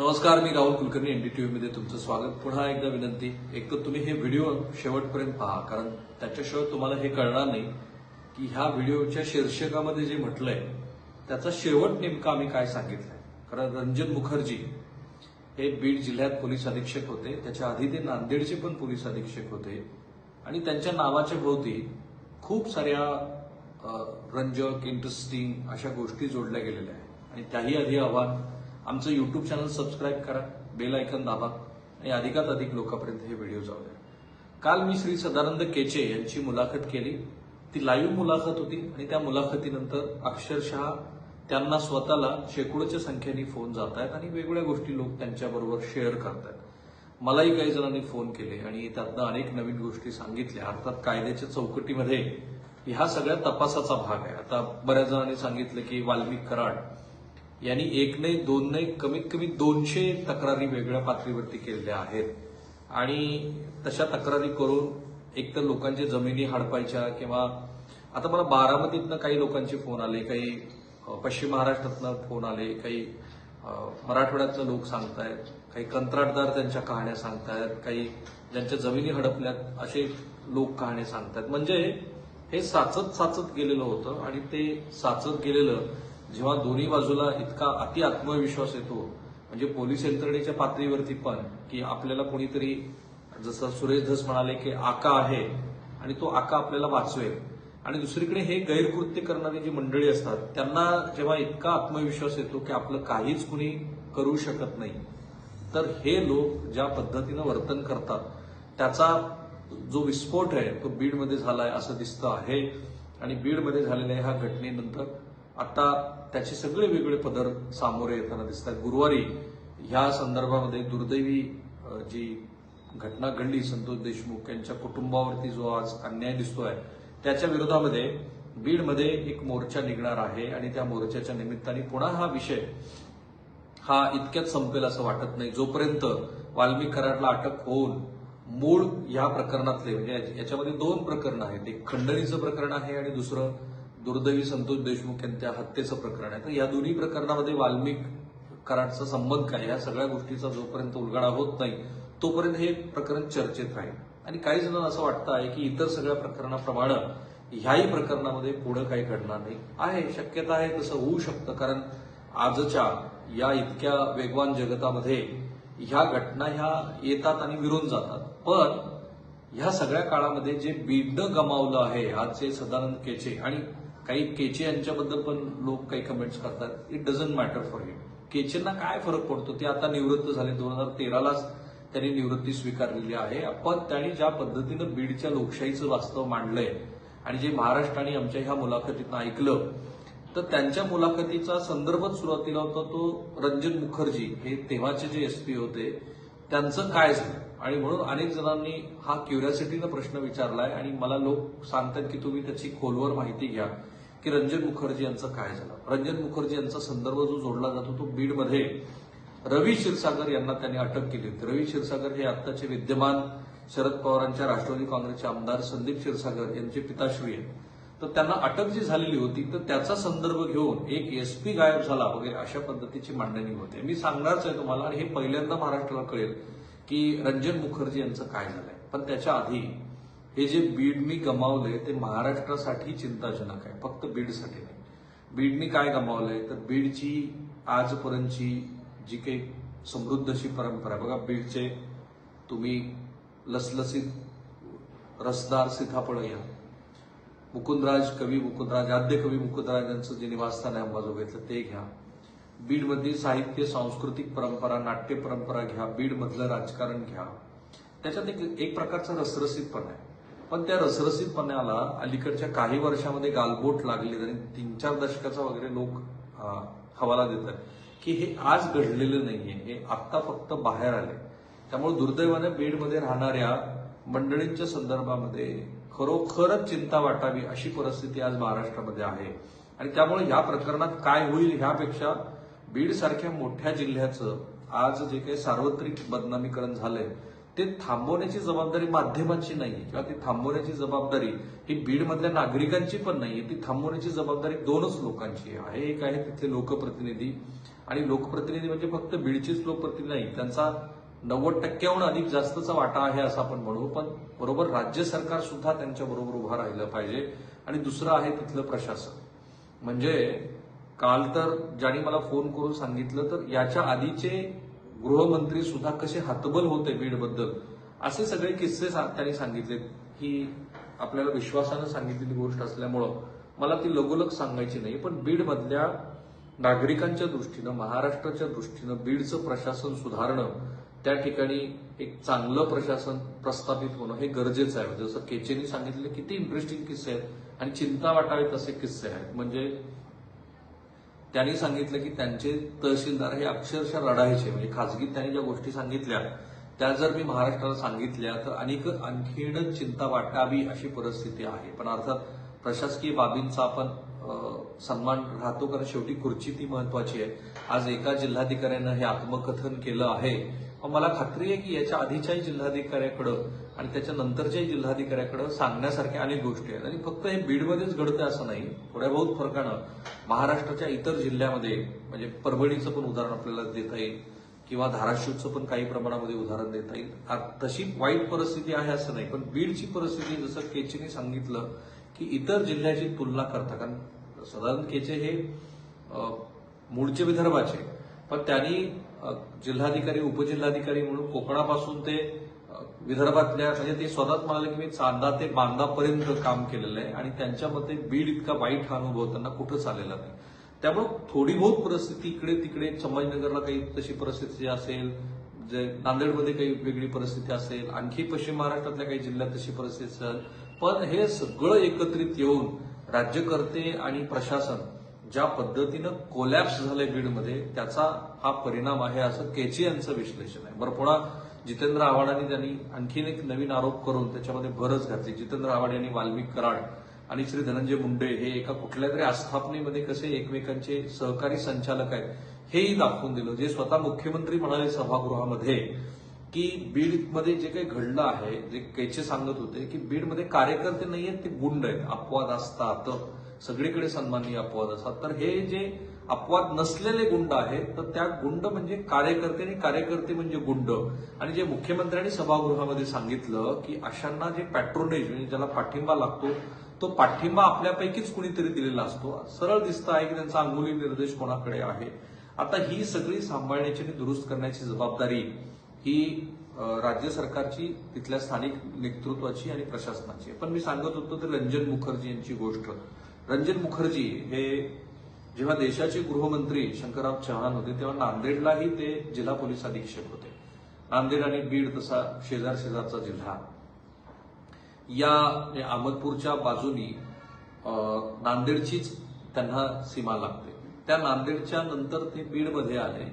नमस्कार मी राहुल कुलकर्णी एनडीटीव्ही मध्ये तुमचं स्वागत. पुन्हा एकदा विनंती एक तर तुम्ही हे व्हिडिओ शेवटपर्यंत पहा कारण त्याच्याशिवाय तुम्हाला हे कळणार नाही की ह्या व्हिडिओच्या शीर्षकामध्ये जे म्हटलंय त्याचा शेवट नेमका आम्ही काय सांगितलंय. कारण रंजन मुखर्जी हे बीड जिल्ह्यात पोलीस अधीक्षक होते. त्याच्या आधी ते नांदेडचे पण पोलीस अधीक्षक होते. आणि त्यांच्या नावाच्या भोवती खूप साऱ्या रंजक इंटरेस्टिंग अशा गोष्टी जोडल्या गेलेल्या आहेत. आणि त्याही आधी आव्हान आमचं युट्यूब चॅनल सबस्क्राईब करा बेल ऐकन दाबा आणि अधिकात अधिक लोकांपर्यंत हे व्हिडिओ जाऊ द्या. काल मी श्री सदानंद केचे यांची मुलाखत केली. ती लाईव्ह मुलाखत होती आणि त्या मुलाखतीनंतर अक्षरशः त्यांना स्वतःला शेकडोच्या संख्येने फोन जात आहेत आणि वेगवेगळ्या गोष्टी लोक त्यांच्याबरोबर शेअर करतायत. मलाही काही जणांनी फोन केले आणि त्यातनं अनेक नवीन गोष्टी सांगितल्या. अर्थात कायद्याच्या चौकटीमध्ये ह्या सगळ्या तपासाचा भाग आहे. आता बऱ्याच जणांनी सांगितलं की वाल्मिक कराड यांनी एक नाही दोन नाही कमीत कमी दोनशे तक्रारी वेगळ्या पातळीवरती केलेल्या आहेत. आणि तशा तक्रारी करून एक तर लोकांच्या जमिनी हडपायच्या किंवा आता मला बारामतीतनं काही लोकांचे फोन आले काही पश्चिम महाराष्ट्रातनं फोन आले काही मराठवाड्यातलं लोक सांगतायत काही कंत्राटदार त्यांच्या कहाण्या सांगतायत काही ज्यांच्या जमिनी हडपल्यात असे लोक कहाण्या सांगतायत. म्हणजे हे साचत साचत गेलेलं होतं आणि ते साचत गेलेलं जेव्हा दोन्ही बाजूला इतका अति आत्मविश्वास येतो म्हणजे पोलीस यंत्रणेच्या पातळीवरती पण की आपल्याला कोणीतरी जसं सुरेश धस म्हणाले की आका आहे आणि तो आका आपल्याला वाचवेल. आणि दुसरीकडे हे गैरकृत्य करणारी जी मंडळी असतात त्यांना जेव्हा इतका आत्मविश्वास येतो की आपलं काहीच कुणी करू शकत नाही तर हे लोक ज्या पद्धतीनं वर्तन करतात त्याचा जो विस्फोट आहे तो बीडमध्ये झालाय असं दिसतं आहे. आणि बीडमध्ये झालेल्या ह्या घटनेनंतर आता त्याचे सगळे वेगळे पदर सामोरे येताना दिसतात. गुरुवारी ह्या संदर्भामध्ये दुर्दैवी जी घटना घडली संतोष देशमुख यांच्या कुटुंबावरती जो आज अन्याय दिसतोय त्याच्या विरोधामध्ये बीडमध्ये एक मोर्चा निघणार आहे आणि त्या मोर्चाच्या निमित्ताने पुन्हा हा विषय हा इतक्यात संपेल असं वाटत नाही. जोपर्यंत वाल्मिक कराडला अटक होऊन मूळ या प्रकरणातले म्हणजे याच्यामध्ये दोन प्रकरण आहेत. एक खंडणीचं प्रकरण आहे आणि दुसरं दुर्दैवी संतोष देशमुख यांच्या हत्येचं प्रकरण आहे. तर या दोन्ही प्रकरणामध्ये वाल्मिक कराडचा संबंध काय? या सगळ्या गोष्टीचा जोपर्यंत उलगडा होत नाही तोपर्यंत हे प्रकरण चर्चेत राहील. आणि काही जणांना असं वाटतं आहे की इतर सगळ्या प्रकरणाप्रमाणे ह्याही प्रकरणामध्ये पुढे काही घडणार नाही. आहे शक्यता आहे तसं होऊ शकतं कारण आजच्या या इतक्या वेगवान जगतामध्ये ह्या घटना ह्या येतात आणि विरून जातात. पण ह्या सगळ्या काळामध्ये जे बीडनं गमावलं आहे आजचे सदानंद केचे आणि काही केचे यांच्याबद्दल पण लोक काही कमेंट्स करतात. It doesn't matter for him केचेंना काय फरक पडतो? ते आता निवृत्त झाले. दोन हजार तेरालाच त्यांनी निवृत्ती स्वीकारलेली आहे. पण त्यांनी ज्या पद्धतीनं बीडच्या लोकशाहीचं वास्तव मांडलंय आणि जे महाराष्ट्र आणि आमच्या ह्या मुलाखतीतनं ऐकलं तर त्यांच्या मुलाखतीचा संदर्भच सुरुवातीला होता तो रंजन मुखर्जी. हे तेव्हाचे जे एसपी होते त्यांचं काय झालं? आणि म्हणून अनेक जणांनी हा क्युरियासिटीनं प्रश्न विचारलाय आणि मला लोक सांगतात की तुम्ही त्याची खोलवर माहिती घ्या की रंजन मुखर्जी यांचं काय झालं? रंजन मुखर्जी यांचा संदर्भ जो जोडला जातो तो बीडमध्ये रवी क्षीरसागर यांना त्यांनी अटक केली होती. रवी क्षीरसागर हे आत्ताचे विद्यमान शरद पवारांच्या राष्ट्रवादी काँग्रेसचे आमदार संदीप क्षीरसागर यांचे पिताश्री आहेत. तर त्यांना अटक जी झालेली होती तर त्याचा संदर्भ घेऊन एक एसपी गायब झाला वगैरे अशा पद्धतीची मांडणी होते. मी सांगणारच आहे तुम्हाला आणि हे पहिल्यांदा महाराष्ट्राला कळेल की रंजन मुखर्जी यांचं काय झालंय? पण त्याच्या आधी हे जे बीड मी गमावले ते महाराष्ट्रासाठी चिंताजनक आहे. फक्त बीडसाठी नाही. बीडनी काय गमावलंय? तर बीडची आजपर्यंतची जी काही समृद्ध अशी परंपरा आहे. बघा बीडचे तुम्ही लसलसीत रसदार सीताफळ घ्या मुकुंदराज कवी मुकुंदराज आद्य कवी मुकुंदराज यांचं जे निवासस्थान आहे अंबाजोगाईतलं ते घ्या. बीडमधली साहित्य सांस्कृतिक परंपरा नाट्य परंपरा घ्या बीडमधलं राजकारण घ्या. त्याच्यात एक एक प्रकारचा रसरसीतपणा आहे. पण त्या रसरसीतपणाला अलीकडच्या काही वर्षामध्ये गालबोट लागली आणि तीन चार दशकाचा वगैरे लोक हवाला देतात की हे आज घडलेलं नाहीये हे आत्ता फक्त बाहेर आले त्यामुळे दुर्दैवाने बीडमध्ये राहणाऱ्या मंडळींच्या संदर्भामध्ये खरोखरच चिंता वाटावी अशी परिस्थिती आज महाराष्ट्रामध्ये आहे. आणि त्यामुळे या प्रकरणात काय होईल ह्यापेक्षा बीड सारख्या मोठ्या जिल्ह्याचं आज जे काही सार्वत्रिक बदनामीकरण झालंय ते थांबवण्याची जबाबदारी माध्यमांची नाही किंवा ती थांबवण्याची जबाबदारी ही बीडमधल्या नागरिकांची पण नाही ती थांबवण्याची जबाबदारी दोनच लोकांची आहे. एक आहे तिथले लोकप्रतिनिधी. आणि लोकप्रतिनिधी म्हणजे फक्त बीडचीच लोकप्रतिनिधी नाही त्यांचा नव्वद टक्क्याहून अधिक जास्तचा वाटा आहे असं आपण म्हणू. पण बरोबर राज्य सरकार सुद्धा त्यांच्या बरोबर उभं राहिलं पाहिजे. आणि दुसरं आहे तिथलं प्रशासन. म्हणजे काल तर ज्यांनी मला फोन करून सांगितलं तर याच्या आधीचे गृहमंत्री सुद्धा कसे हतबल होते बीडबद्दल असे सगळे किस्से त्यांनी सांगितले. ही आपल्याला विश्वासानं सांगितलेली गोष्ट असल्यामुळं मला ती लगोलग सांगायची नाही पण बीडमधल्या नागरिकांच्या दृष्टीनं महाराष्ट्राच्या दृष्टीनं बीडचं प्रशासन सुधारणं त्या ठिकाणी एक चांगलं प्रशासन प्रस्थापित होणं हे गरजेचं आहे. जसं केचेनी सांगितले किती इंटरेस्टिंग किस्से आहेत आणि चिंता वाटावेत असे किस्से आहेत. म्हणजे त्यांनी सांगितलं की त्यांचे तहसीलदार हे अक्षरशः रडायचे म्हणजे खासगीत त्यांनी ज्या गोष्टी सांगितल्या त्या जर मी महाराष्ट्राला सांगितल्या तर अनेक आणखीनच चिंता वाटावी अशी परिस्थिती आहे. पण अर्थात प्रशासकीय बाबींचा आपण सन्मान राहतो कारण शेवटी खुर्ची ती महत्वाची आहे. आज एका जिल्हाधिकाऱ्यानं हे आत्मकथन केलं आहे. मला खात्री आहे की याच्या आधीच्याही जिल्हाधिकाऱ्याकडं आणि त्याच्यानंतरच्या जिल्हाधिकाऱ्याकडे जिल्हाधिकाऱ्याकडं सांगण्यासारख्या अनेक गोष्टी आहेत. आणि फक्त हे बीडमध्येच घडतं असं नाही. थोड्या बहुत फरकानं महाराष्ट्राच्या इतर जिल्ह्यामध्ये म्हणजे परभणीचं पण उदाहरण आपल्याला देता येईल किंवा धाराशिवचं पण काही प्रमाणामध्ये उदाहरण देता येईल. तशी वाईट परिस्थिती आहे असं नाही. पण बीडची परिस्थिती जसं केचेने सांगितलं की इतर जिल्ह्याची तुलना करता. कारण साधारण केचे हे मूळचे विदर्भाचे. पण त्यांनी जिल्हाधिकारी उपजिल्हाधिकारी म्हणून कोकणापासून ते विदर्भातल्या म्हणजे ते स्वतःच म्हणाले की मी चांदा ते बांदापर्यंत काम केलेलं आहे आणि त्यांच्यामध्ये बीड इतका वाईट हा अनुभव त्यांना कुठंच आलेला नाही. त्यामुळे थोडी बहुत परिस्थिती इकडे तिकडे संभाजीनगरला काही तशी परिस्थिती असेल जे नांदेडमध्ये काही वेगळी परिस्थिती असेल आणखी पश्चिम महाराष्ट्रातल्या काही जिल्ह्यात तशी परिस्थिती असेल पण हे सगळं एकत्रित येऊन राज्यकर्ते आणि प्रशासन ज्या पद्धतीनं कोलॅप्स झालंय बीडमध्ये त्याचा हा परिणाम आहे असं केची यांचं विश्लेषण आहे. बरं पुन्हा जितेंद्र आव्हाडांनी त्यांनी आणखीन एक नवीन आरोप करून त्याच्यामध्ये भरच घातली. जितेंद्र आव्हाड यांनी वाल्मिक कराड आणि श्री धनंजय मुंडे हे एका कुठल्या तरी आस्थापनेमध्ये कसे एकमेकांचे सहकारी संचालक आहेत हेही दाखवून दिलं. जे स्वतः मुख्यमंत्री म्हणाले सभागृहामध्ये की बीडमध्ये जे काही घडलं आहे जे कैचे सांगत होते की बीडमध्ये कार्यकर्ते नाही आहेत ते गुंड आहेत. अपवाद असतात. सगळीकडे सन्माननीय अपवाद असतात. तर हे जे अपवाद नसलेले गुंड आहेत तर त्या गुंड म्हणजे कार्यकर्ते आणि कार्यकर्ते म्हणजे गुंड. आणि जे मुख्यमंत्र्यांनी सभागृहामध्ये सांगितलं की अशांना जे पॅट्रोनेज म्हणजे ज्याला पाठिंबा लागतो तो पाठिंबा आपल्यापैकीच कुणीतरी दिलेला असतो. सरळ दिसतं आहे की त्यांचा अंगुली निर्देश कोणाकडे आहे? आता ही सगळी सांभाळण्याची आणि दुरुस्त करण्याची जबाबदारी ही राज्य सरकारची तिथल्या स्थानिक नेतृत्वाची आणि प्रशासनाची पण मी सांगत होतो ते रंजन मुखर्जी यांची गोष्ट. रंजन मुखर्जी हे जेव्हा देशाचे गृहमंत्री शंकरराव चव्हाण होते तेव्हा नांदेडलाही ते जिल्हा पोलीस अधीक्षक होते. नांदेड आणि बीड तसा शेजार शेजारचा जिल्हा. या म्हणजे अहमदपूरच्या बाजूनी नांदेडचीच त्यांना सीमा लागते. त्या नांदेडच्या नंतर ते बीडमध्ये आले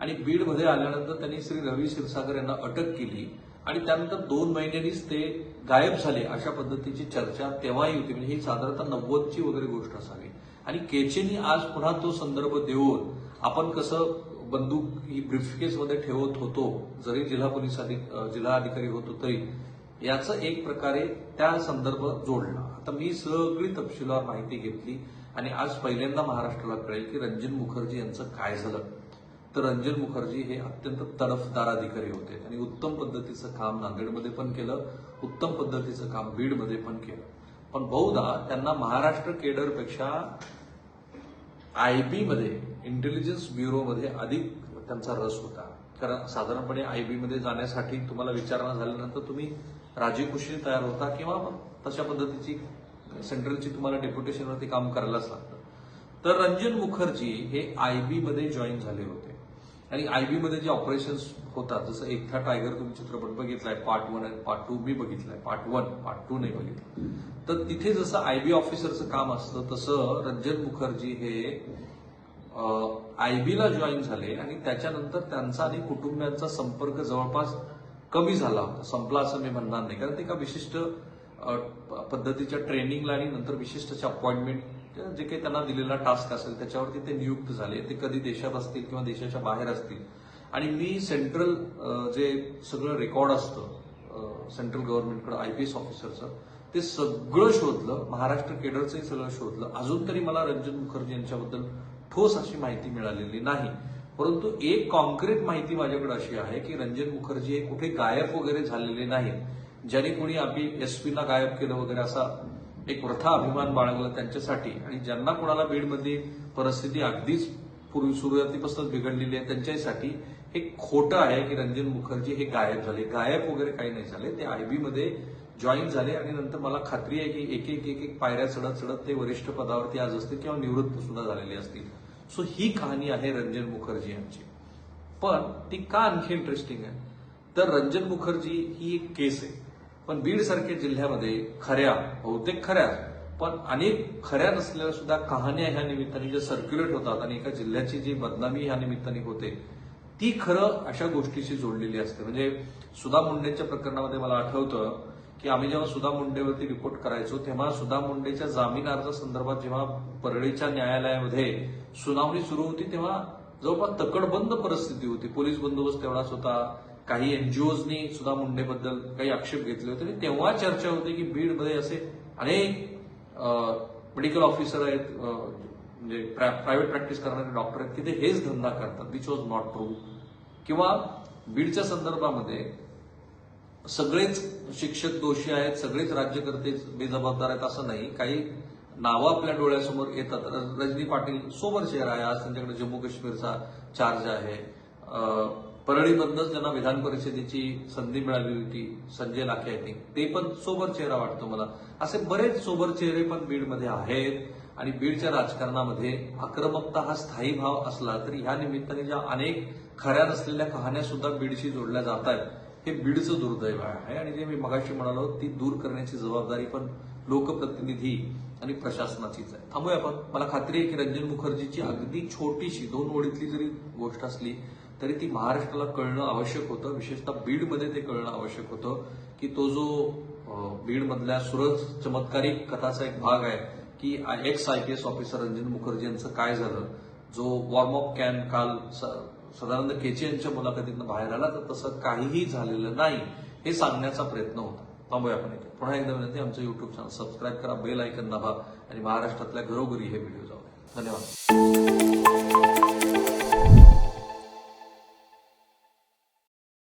आणि बीडमध्ये आल्यानंतर त्यांनी श्री रवी क्षीरसागर यांना अटक केली आणि त्यानंतर दोन महिन्यांनीच ते गायब झाले अशा पद्धतीची चर्चा तेव्हाही होती. म्हणजे ही साधारणतः नव्वदची वगैरे गोष्ट असावी. आणि केचेनी आज पुन्हा तो संदर्भ देऊन आपण कसं बंदूक ही ब्रिफकेसमध्ये ठेवत होतो जरी जिल्हा पोलीस जिल्हा अधिकारी होतो तरी याचं एक प्रकारे त्या संदर्भ जोडला. आता मी सगळी तपशीलवार माहिती घेतली आणि आज पहिल्यांदा महाराष्ट्राला कळेल की रंजन मुखर्जी यांचं काय झालं. तर रंजन मुखर्जी हे अत्यंत तडफदार अधिकारी होते आणि उत्तम पद्धतीचं काम नांदेडमध्ये पण केलं उत्तम पद्धतीचं काम बीडमध्ये पण केलं. पण बहुधा त्यांना महाराष्ट्र केडरपेक्षा आयबी मध्ये इंटेलिजन्स ब्युरोमध्ये अधिक त्यांचा रस होता. कारण साधारणपणे आयबी मध्ये जाण्यासाठी तुम्हाला विचारणा झाल्यानंतर तुम्ही राजीव कुशी तयार होता किंवा तशा पद्धतीची सेंट्रलची तुम्हाला डेप्युटेशनवरती काम करायलाच लागतं. तर रंजन मुखर्जी हे आयबी मध्ये जॉईन झाले होते. आणि आयबी मध्ये जे ऑपरेशन्स होतात जसं एकथा टायगर तुम्ही चित्रपट बघितलाय पार्ट वन आणि पार्ट टू मी बघितलाय. पार्ट वन पार्ट टू नाही बघितलं. तर तिथे जसं आयबी ऑफिसरचं काम असतं तसं रंजन मुखर्जी हे आयबीला जॉईन झाले आणि त्याच्यानंतर त्यांचा आणि कुटुंबियांचा संपर्क जवळपास कमी झाला होता. संपला असं मी म्हणणार नाही. कारण ते एका विशिष्ट पद्धतीच्या ट्रेनिंगला आणि नंतर विशिष्ट अपॉइंटमेंट जे काही त्यांना दिलेला टास्क असेल त्याच्यावरती ते नियुक्त झाले. ते कधी देशात असतील किंवा देशाच्या बाहेर असतील. आणि मी सेंट्रल जे सगळं रेकॉर्ड असतं सेंट्रल गव्हर्नमेंटकडे आय पी एस ऑफिसरचं ते सगळं शोधलं. महाराष्ट्र केडरचंही सगळं शोधलं. अजून तरी मला रंजन मुखर्जी यांच्याबद्दल ठोस अशी माहिती मिळालेली नाही. परंतु एक कॉन्क्रीट माहिती माझ्याकडे अशी आहे की रंजन मुखर्जी हे कुठे गायब वगैरे झालेले नाहीत. ज्याने कोणी आपली एसपीला गायब केलं वगैरे असा एक वृथा अभिमान बाळगला त्यांच्यासाठी. आणि ज्यांना कोणाला बीडमध्ये परिस्थिती अगदीच पूर्वी सुरुवातीपासूनच बिघडलेली आहे त्यांच्यासाठी हे खोटं आहे की रंजन मुखर्जी हे गायब झाले. गायब वगैरे काही नाही झाले. ते आयबी मध्ये जॉईन झाले आणि नंतर मला खात्री आहे की एक एक एक एक पायऱ्या चढत चढत ते वरिष्ठ पदावरती आज असतील किंवा निवृत्त सुद्धा झालेले असतील. सो ही कहाणी आहे रंजन मुखर्जी यांची. पण ती का आणखी इंटरेस्टिंग आहे? तर रंजन मुखर्जी ही एक केस आहे. पण बीड सारख्या जिल्ह्यामध्ये खऱ्या बहुतेक खऱ्या पण अनेक खऱ्या नसलेल्या सुद्धा कहाण्या ह्या निमित्ताने ज्या सर्क्युलेट होतात आणि एका जिल्ह्याची जी बदनामी ह्या निमित्ताने होते ती खरं अशा गोष्टीशी जोडलेली असते. म्हणजे सुधा मुंडेच्या प्रकरणामध्ये मला आठवतं की आम्ही जेव्हा सुधा मुंडेवरती रिपोर्ट करायचो तेव्हा सुधा मुंडेच्या जामीन अर्जासंदर्भात जेव्हा परळीच्या न्यायालयामध्ये सुनावणी सुरू होती तेव्हा जवळपास तकडबंद परिस्थिती होती. पोलीस बंदोबस्त तेवढाच होता. काही एनजीओजनी सुद्धा मुंडेबद्दल काही आक्षेप घेतले होते. आणि तेव्हा चर्चा होती की बीडमध्ये असे अनेक मेडिकल ऑफिसर आहेत म्हणजे प्रायव्हेट प्रॅक्टिस करणारे डॉक्टर आहेत की ते हेच धंदा करतात. विच वॉज नॉट ट्रू किंवा बीडच्या संदर्भामध्ये सगळेच शिक्षक दोषी आहेत सगळेच राज्यकर्ते बेजबाबदार आहेत असं नाही. काही नावं आपल्या डोळ्यासमोर येतात. र- रजनी पाटील सोबर चेहरा आहे. आज त्यांच्याकडे जम्मू काश्मीरचा चार्ज आहे परळीमधनंच ज्यांना विधान परिषदेची संधी मिळाली होती संजय लाखे आय थिंक ते पण सोबर चेहरा वाटतो मला. असे बरेच सोबर चेहरे पण बीडमध्ये आहेत आणि बीडच्या राजकारणामध्ये आक्रमकता हा स्थायी भाव असला तरी ह्या निमित्ताने ज्या अनेक खऱ्या नसलेल्या कहाण्या सुद्धा बीडशी जोडल्या जात आहेत हे बीडचं दुर्दैव आहे. आणि जे मी मगाशी म्हणालो ती दूर करण्याची जबाबदारी पण लोकप्रतिनिधी आणि प्रशासनाचीच आहे. थांबूया आपण. मला खात्री आहे की रंजन मुखर्जीची अगदी छोटीशी दोन ओळीतली जरी गोष्ट असली तरी ती महाराष्ट्राला कळणं आवश्यक होतं. विशेषतः बीडमध्ये ते कळणं आवश्यक होतं की तो जो बीडमधल्या सुरज चमत्कारिक कथाचा एक भाग आहे की ex I P S officer Ranjan Mukherjee यांचं काय झालं? जो वॉर्मअप कॅन काल स- सदानंद केचे यांच्या मुलाखतीतनं बाहेर आला तर तसं काहीही झालेलं नाही हे सांगण्याचा प्रयत्न होता. थांबूया आपण इथे. पुन्हा एकदा विनंती आमचं युट्यूब चॅनल सबस्क्राईब करा बेल ऐकन दाबा आणि महाराष्ट्रातल्या घरोघरी हे व्हिडिओ जाऊ धन्यवाद.